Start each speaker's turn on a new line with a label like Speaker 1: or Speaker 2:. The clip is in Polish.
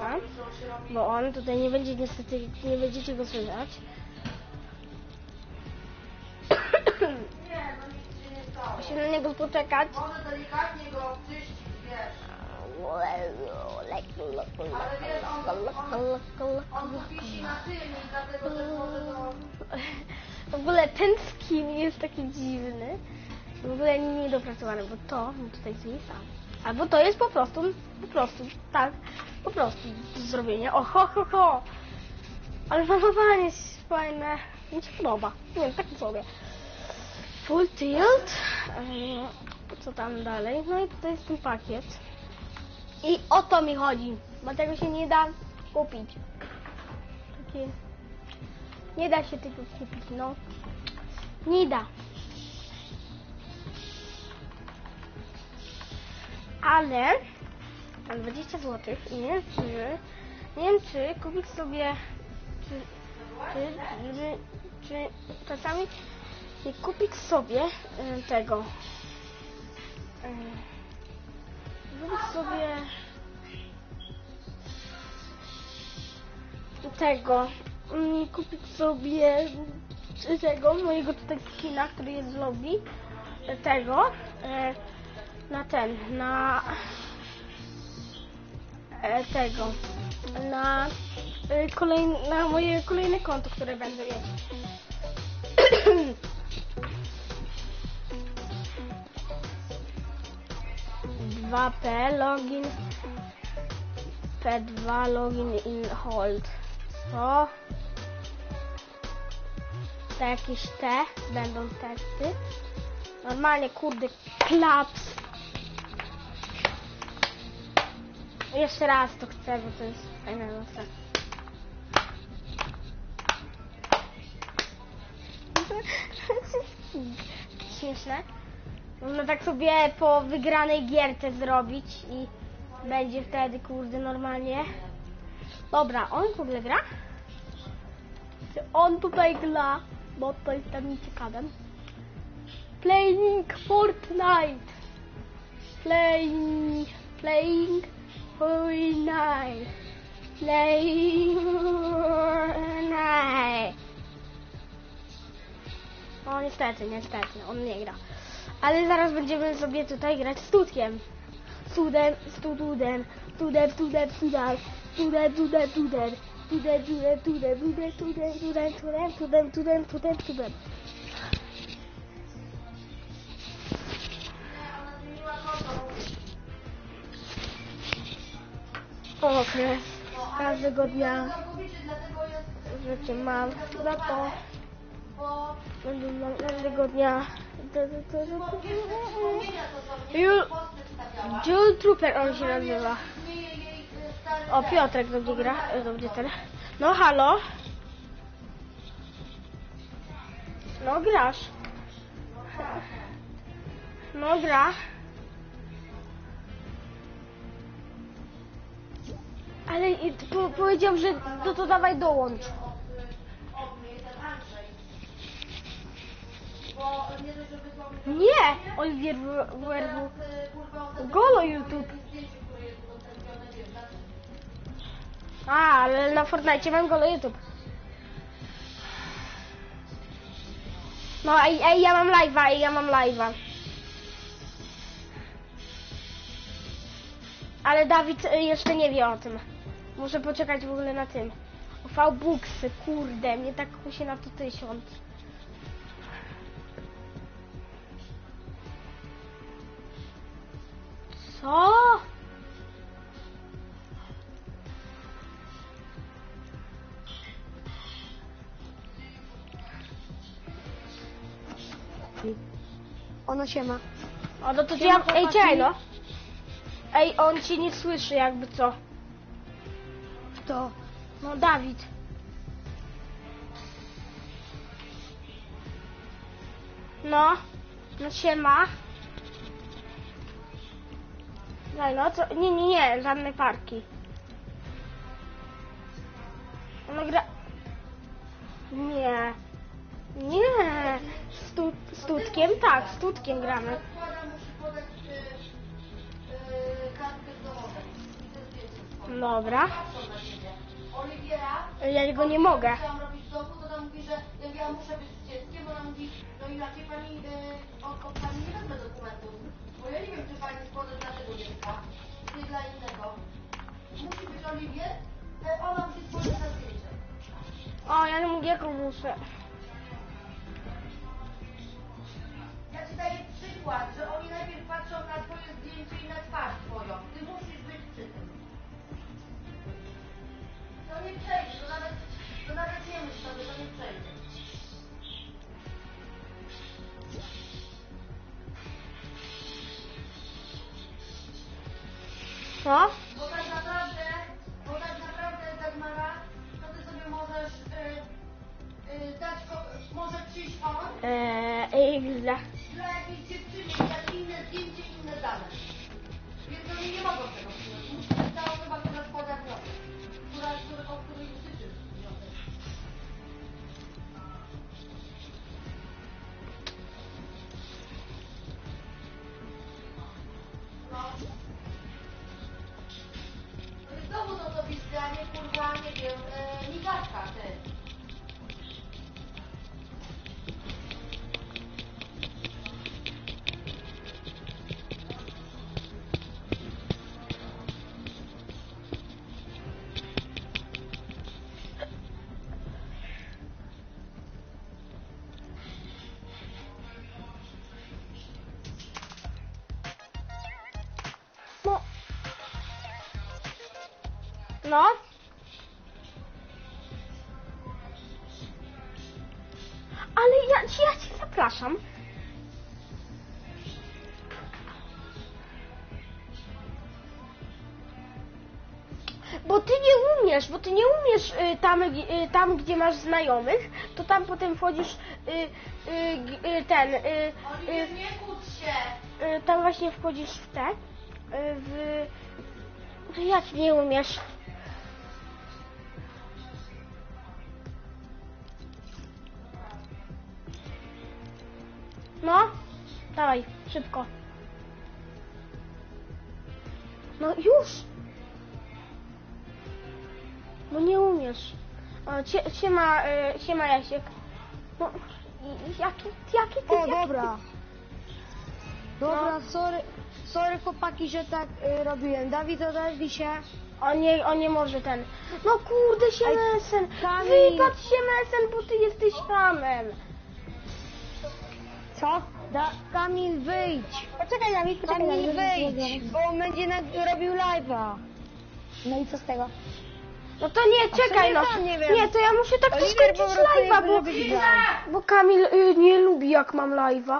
Speaker 1: Mateusza, bo on tutaj nie będzie niestety, nie będziecie go słyszeć. Musi na niego poczekać.
Speaker 2: Może delikatnie go obczyścić, wiesz.
Speaker 1: W ogóle ten skin jest taki dziwny. W ogóle nie dopracowany, bo to on tutaj jest sam. Albo to jest po prostu, po prostu, tak, po prostu do zrobienia. O, ho, ho, ho. Ale malowanie jest fajne. Mi się podoba. Nie wiem, tak sobie. Full tilt. Co tam dalej? No i tutaj jest ten pakiet. I o to mi chodzi. Bo tego się nie da kupić. Takie... Nie da się tego kupić, no. Nie da. Ale mam 20 zł i nie wiem czy, nie wiem czy kupić sobie czy, czy, czy, czy czasami nie kupić sobie y, tego. Y, kupić sobie tego. Mm, kupić sobie tego mojego tutaj skina, który jest w lobby tego e, na ten, na e, tego na e, kolejne, na moje kolejne konto, które będę mieć. Dwa P login P2 login in hold. Co? To jakieś te będą testy. Normalnie kurde klaps. Jeszcze raz to chcę, bo to jest fajne nosa. Śmieszne. Można tak sobie po wygranej gierce zrobić i będzie wtedy kurde normalnie. Dobra, on w ogóle gra? Czy on tutaj gra? Bo to jest dla mnie. Playing Fortnite. Playing, playing Fortnite. Playing Fortnite. O niestety, niestety, on nie gra. Ale zaraz będziemy sobie tutaj grać z Tutkiem. Studem, studem, studem, studem, studem, studem, studem, studem. Studem, studem, studem, studem, studem, studem, studem, studem, studem, studem, studem. pochodnie. Każdego dnia rzeczy mam, no to każdego dnia Jule Trooper on się nazywa. O, Piotrek do mnie gra, e, do mnie ten. No, halo? No, grasz. No, gra. Ale po, powiedział, że to, to dawaj dołącz.
Speaker 2: Nie,
Speaker 1: Oliwier
Speaker 2: Werbu.
Speaker 1: Golo YouTube. A, ale na Fortnite mam golo YouTube. No, ej, ej ja mam live'a, ej, ja mam live'a. Ale Dawid y, jeszcze nie wie o tym. Muszę poczekać w ogóle na tym. V-Booksy, kurde, mnie tak kusi na to tysiąc. Co?
Speaker 3: Ono się ma.
Speaker 1: O, no to ja... Ej, czekaj no. Ej, on cię nie słyszy jakby co.
Speaker 3: To.
Speaker 1: No, Dawid. No, no siema. Daj no, co? Nie, nie, nie, żadnej parki. Ona gra... Nie. Nie. Z, tu, z Tutkiem? Tak, z Tutkiem gramy.
Speaker 2: Składa
Speaker 1: Ja go nie mogę.
Speaker 2: chciałam robić w domu, to ona mówi, że ja, muszę być z dzieckiem, bo ona mówi, no inaczej pani, y, od, od pani nie wezmę dokumentów. Bo ja nie wiem, czy pani składa dla tego dziecka, czy dla innego. Musi być Oliwier, e, ona musi stworzyć na zdjęcie.
Speaker 1: O, ja nie mogę, jaką muszę. No?
Speaker 2: Bo tak naprawdę, bo tak naprawdę Dagmara, to ty sobie możesz y, y, dać, ko- może przyjść on
Speaker 1: Eee, XD.
Speaker 2: dla jakiejś dziewczyny, dać inne zdjęcie, inne dane. Więc oni nie mogą tego przyjąć. Musi być ta osoba, która składa wniosek. Która, która, o której krzyczy No?
Speaker 1: Ale ja, ja cię zapraszam. Bo ty nie umiesz, bo ty nie umiesz y, tam, y, tam, gdzie masz znajomych, to tam potem wchodzisz y, y, y, ten, y, y,
Speaker 2: nie kłóć się.
Speaker 1: tam właśnie wchodzisz w te, w... No jak nie umiesz? No, dawaj, szybko. No już. Bo nie umiesz. O, cie, siema, y, siema Jasiek. No, jaki, jaki ty,
Speaker 3: O,
Speaker 1: jaki
Speaker 3: dobra. Dobra, sorry, sorry chłopaki, że tak y, robiłem. Dawid, odezwij się.
Speaker 1: On nie, on nie może ten. No kurde się
Speaker 3: Ej,
Speaker 1: mesen.
Speaker 3: Kamil.
Speaker 1: Wypadł się mesen, bo ty jesteś hamem.
Speaker 3: Co? Da, Kamil, wyjdź.
Speaker 1: Poczekaj Dawid, poczekaj
Speaker 3: Kamil,
Speaker 1: Dawid.
Speaker 3: wyjdź, bo on będzie na- robił live'a.
Speaker 1: No i co z tego? No to nie, czekaj no.
Speaker 3: tam, nie wiem.
Speaker 1: Nie, to ja muszę tak
Speaker 3: Oliver
Speaker 1: skończyć
Speaker 3: po prostu
Speaker 1: live'a,
Speaker 3: jakby
Speaker 1: bo,
Speaker 3: robić live.
Speaker 1: bo Kamil y, nie lubi jak mam live'a.